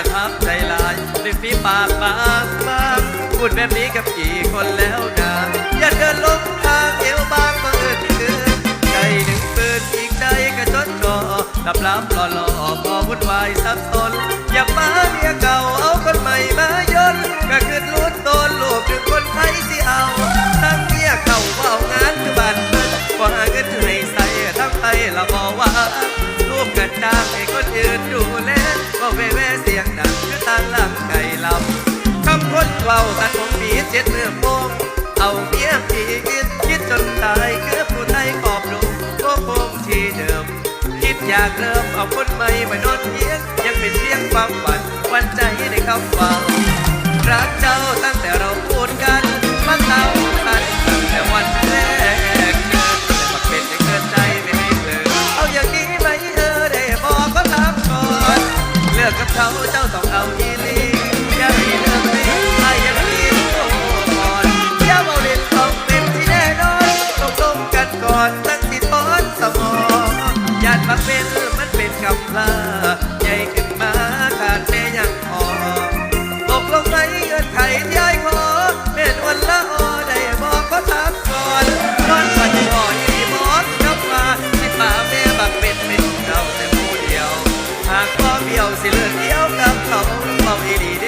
กระทับางบางพูดแบบนี้กับกี่คนแล้วนะอย่าเดินลงทางเอวบางบังเอิญเกินใจหนึ่งปืนอีกใจก็จดจ่อลับลับหล่อหล่อพอวุ่นวายสับสนอย่ามาเมียเก่าเอาคนใหม่มายนก็คือลุ้นโดนลูกคือคนไทยสิเอาทั้งเมียเก่าว่าเอางานคือบ้านเพิ่นบ่าเงินให้ใส่ทั้งไทยละบ่ว่าลูกกันจ้างให้คนอื่นดูแล เว่แว่เสียงดังคือตางลำไก่ลำคำคนเว้าตัดผมปีเจ็ดเมื่อโมงเอาเมียผีคิดคิดจนตายคือผู้ไทยขอบลุงก็คงที่เดิม คิดอยากเริ่มเอาคนใหม่มานอนเพียงยังเป็นเพียงความฝันวันใจในคำฟัง เจ้าต้องเอาอีหลีอย่าให้เลิกสิไอ้ยังมีโอ้ก่อนอย่าเอาเล่นต้องเป็นที่แน่นอนตกลงกันก่อนตั้งที่ทอนสมองยานมาเป็นมันเป็นกำพร้าใหญ่ขึ้นมา แต่